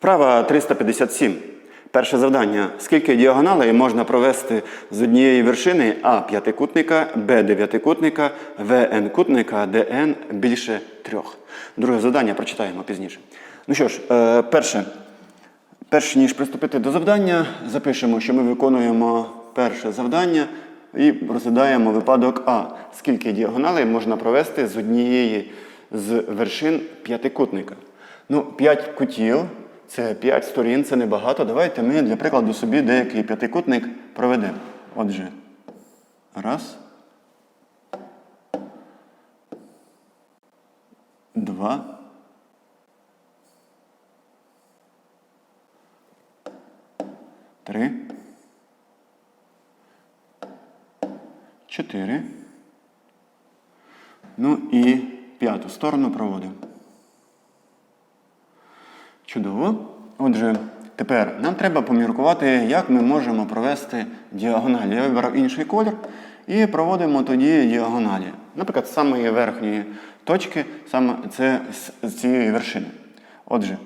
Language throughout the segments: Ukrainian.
Вправа 357. Перше завдання. Скільки діагоналей можна провести з однієї вершини А п'ятикутника, Б дев'ятикутника, В n-кутника, де n більше трьох. Друге завдання прочитаємо пізніше. Ну що ж, е, перше. Перш ніж приступити до завдання, запишемо, що ми виконуємо перше завдання і розглядаємо випадок А. Скільки діагоналей можна провести з однієї з вершин п'ятикутника? Ну, п'ять кутів це п'ять сторін, це небагато. Давайте ми для прикладу собі деякий п'ятикутник проведемо. Отже, раз. Два. Три. Чотири. Ну і п'яту сторону проводимо. Чудово. Отже, тепер нам треба поміркувати, як ми можемо провести діагоналі. Я вибрав інший колір і проводимо тоді діагоналі. Наприклад, з самої верхньої точки, саме це з- цієї вершини. Отже,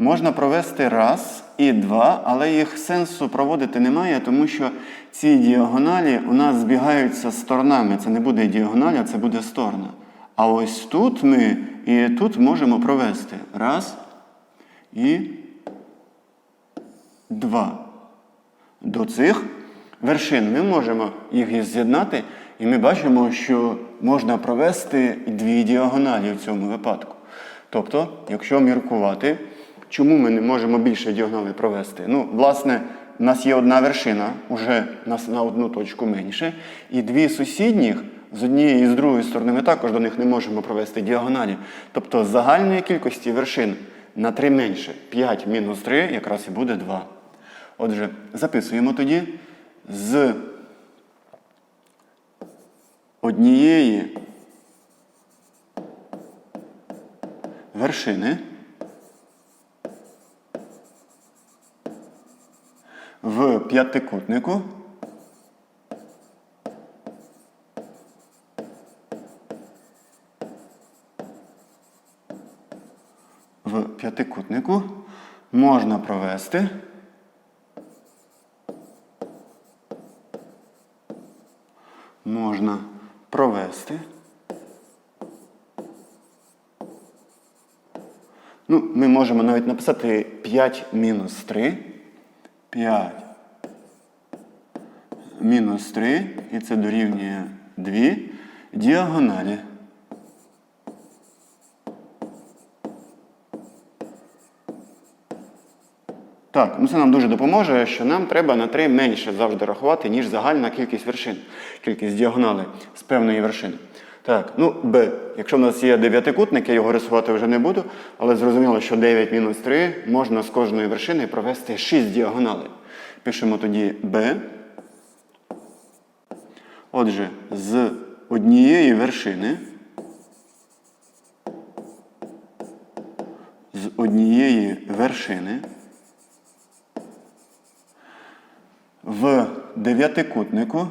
Можна провести раз і два, але їх сенсу проводити немає, тому що ці діагоналі у нас збігаються сторонами. Це не буде діагональ, а це буде сторона. А ось тут ми і тут можемо провести раз і два. До цих вершин ми можемо їх з'єднати, і ми бачимо, що можна провести дві діагоналі в цьому випадку. Тобто, якщо міркувати, чому ми не можемо більше діагоналей провести? Ну, власне, у нас є одна вершина, уже нас на одну точку менше, і дві сусідніх з однієї і з другої сторони ми також до них не можемо провести діагоналі. Тобто загальної кількості вершин на 3 менше 5 мінус 3 якраз і буде 2. Отже, записуємо тоді з однієї вершини в п'ятикутнику в п'ятикутнику можна провести можна провести. Ну, ми можемо навіть написати 5 мінус 3. 5 мінус 3, і це дорівнює 2 діагоналі. Так, ну це нам дуже допоможе, що нам треба на 3 менше завжди рахувати, ніж загальна кількість вершин, кількість діагоналей з певної вершини. Так, ну Б. Якщо в нас є дев'ятикутник, я його рисувати вже не буду, але зрозуміло, що 9 мінус 3 можна з кожної вершини провести 6 діагоналей. Пишемо тоді Б. Отже, з однієї вершини. З однієї вершини. В дев'ятикутнику.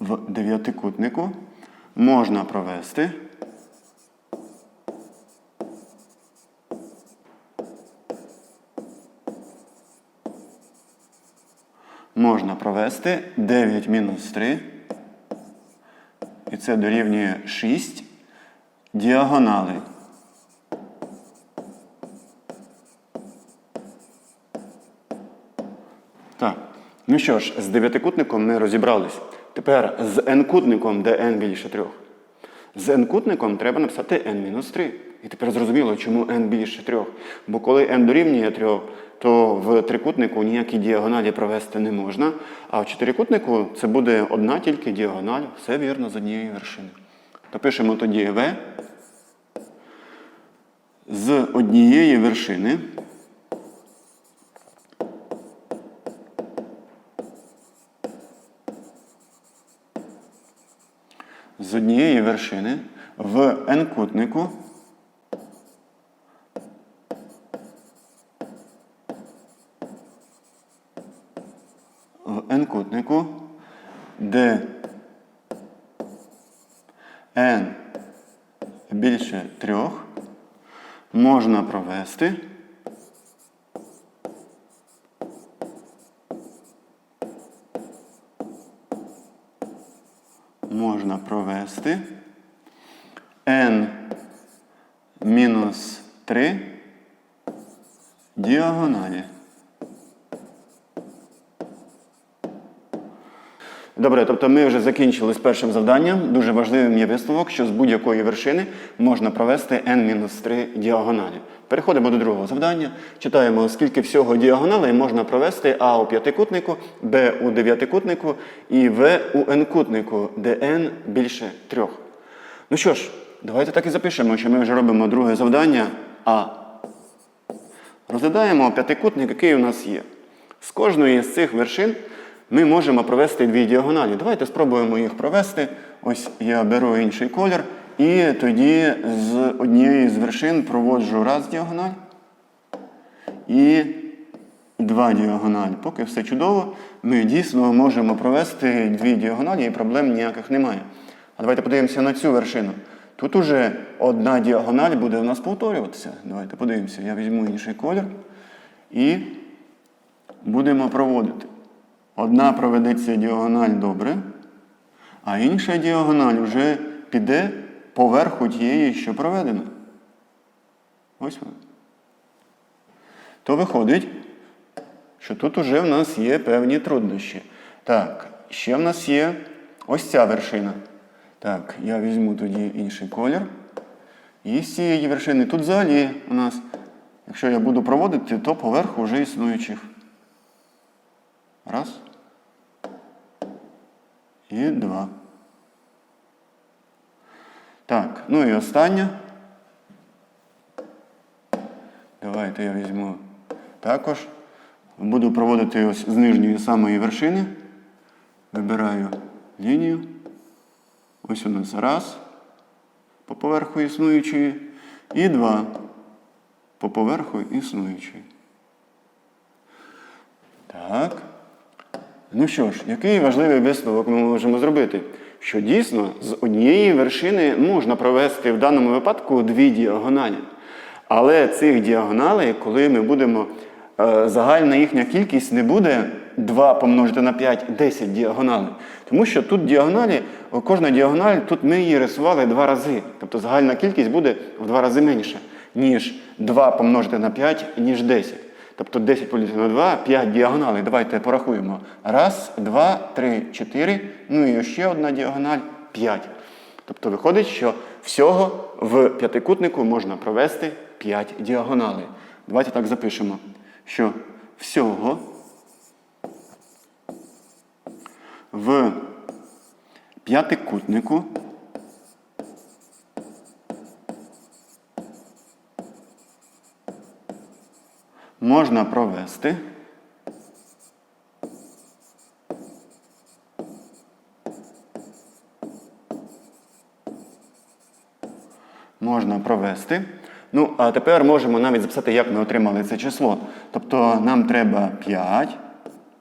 В дев'ятикутнику можна провести. Можна провести 9 мінус 3 і це дорівнює 6 діагоналей. Так. Ну що ж, з дев'ятикутником ми розібрались. Тепер з n-кутником, де n більше трьох. З n-кутником треба написати n-3. І тепер зрозуміло, чому n більше трьох. Бо коли n дорівнює трьох, то в трикутнику ніякі діагоналі провести не можна. А в чотирикутнику це буде одна тільки діагональ. Все вірно з однієї вершини. То пишемо тоді В з однієї вершини. З однієї вершини в n-кутнику де n більше трьох можна провести. Можна провести n мінус 3 діагоналі. Добре, тобто ми вже закінчили з першим завданням. Дуже важливим є висновок, що з будь-якої вершини можна провести n-3 діагоналі. Переходимо до другого завдання. Читаємо, скільки всього діагоналей можна провести А у п'ятикутнику, Б у дев'ятикутнику і В у n-кутнику, де n більше трьох. Ну що ж, давайте так і запишемо, що ми вже робимо друге завдання А. Розглядаємо п'ятикутник, який у нас є. З кожної з цих вершин ми можемо провести дві діагоналі. Давайте спробуємо їх провести. Ось я беру інший колір. І тоді з однієї з вершин проводжу раз діагональ і два діагональ. Поки все чудово, ми дійсно можемо провести дві діагоналі і проблем ніяких немає. А давайте подивимося на цю вершину. Тут уже одна діагональ буде у нас повторюватися. Давайте подивимося. Я візьму інший колір і будемо проводити. Одна проведеться діагональ добре, а інша діагональ вже піде поверху тієї, що проведена. Ось вона. То виходить, що тут уже в нас є певні труднощі. Так, ще в нас є ось ця вершина. Так, я візьму тоді інший колір. І з цієї вершини тут взагалі у нас, якщо я буду проводити, то поверху вже існуючих. Раз. І два. Так, ну і остання. Давайте я візьму також. Буду проводити ось з нижньої самої вершини. Вибираю лінію. Ось у нас раз по поверху існуючої. І два по поверху існуючої. Так. Ну що ж, який важливий висновок ми можемо зробити? Що дійсно з однієї вершини можна провести в даному випадку дві діагоналі. Але цих діагоналей, коли ми будемо, е, загальна їхня кількість не буде 2 помножити на 5, 10 діагоналей. Тому що тут діагоналі, кожна діагональ, тут ми її рисували два рази. Тобто загальна кількість буде в два рази менша, ніж 2 помножити на 5, ніж 10. Тобто 10 поділити на 2, 5 діагоналей. Давайте порахуємо. Раз, два, три, чотири. Ну і ще одна діагональ 5. Тобто виходить, що всього в п'ятикутнику можна провести 5 діагоналей. Давайте так запишемо, що всього в п'ятикутнику можна провести можна провести. Ну, а тепер можемо навіть записати, як ми отримали це число. Тобто нам треба 5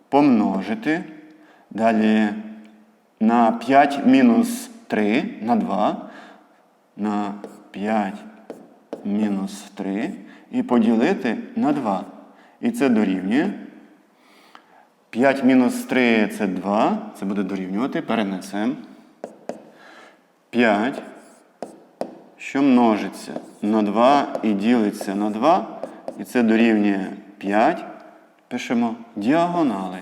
помножити. Далі на 5 мінус 3 на 2. На 5 мінус 3 і поділити на 2. І це дорівнює. 5 мінус 3 це 2. Це буде дорівнювати. Перенесемо. 5, що множиться на 2 і ділиться на 2. І це дорівнює 5. Пишемо діагонали.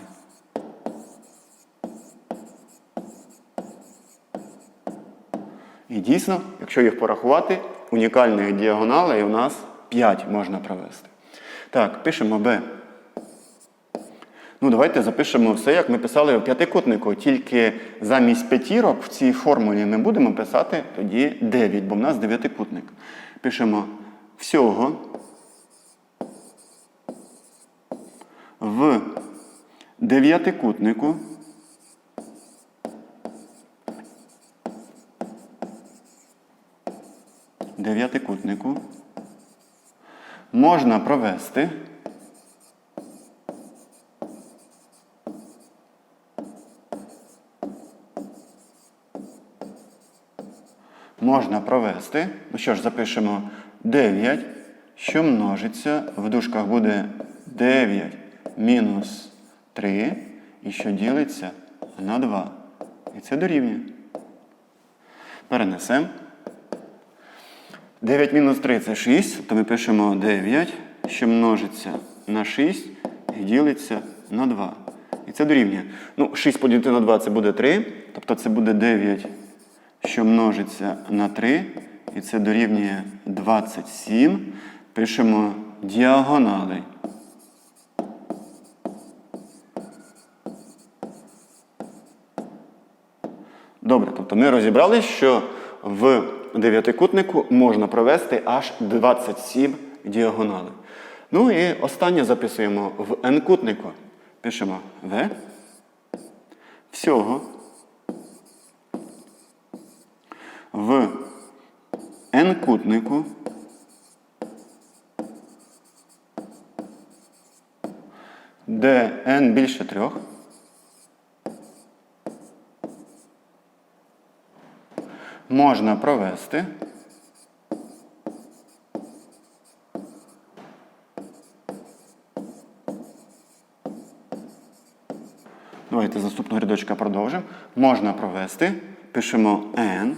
І дійсно, якщо їх порахувати, унікальних діагоналей у нас 5 можна провести. Так, пишемо B. Ну, давайте запишемо все, як ми писали у п'ятикутнику. Тільки замість п'ятірок в цій формулі ми будемо писати тоді 9, бо в нас дев'ятикутник. Пишемо всього в дев'ятикутнику. дев'ятикутнику можна провести можна провести, ну що ж, запишемо 9, що множиться, в дужках буде 9 мінус 3, і що ділиться на 2. І це дорівнює. Перенесемо. 9 мінус 3 це 6, то ми пишемо 9, що множиться на 6 і ділиться на 2. І це дорівнює. Ну, 6 поділити на 2 це буде 3, тобто це буде 9, що множиться на 3, і це дорівнює 27. Пишемо діагонали. Добре, тобто ми розібрали, що в дев'ятикутнику можна провести аж 27 діагоналей. Ну і останнє записуємо в n-кутнику. Пишемо В. Всього в n-кутнику де n більше трьох. Можна провести Давайте з наступного рядочка продовжимо. Можна провести. Пишемо n,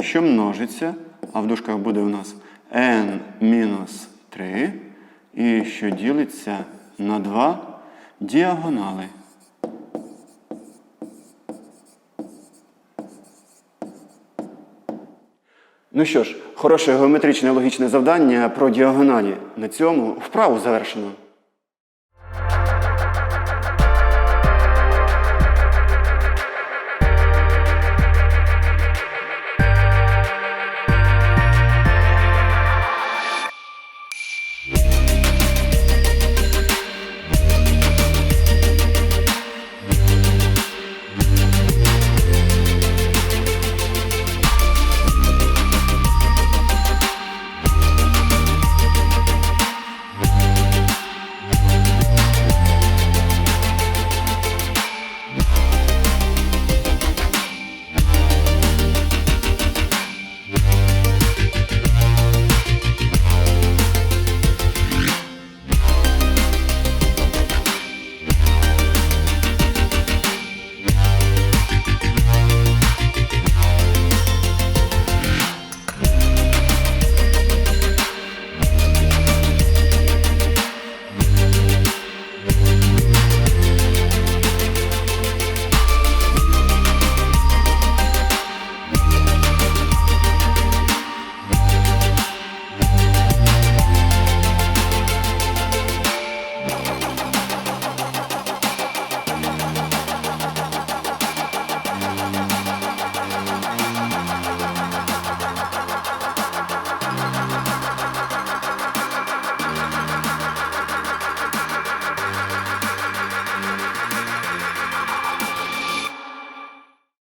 що множиться, а в дужках буде у нас n мінус 3, і що ділиться на 2 діагонали. Ну що ж, хороше геометричне логічне завдання про діагоналі. На цьому вправу завершено.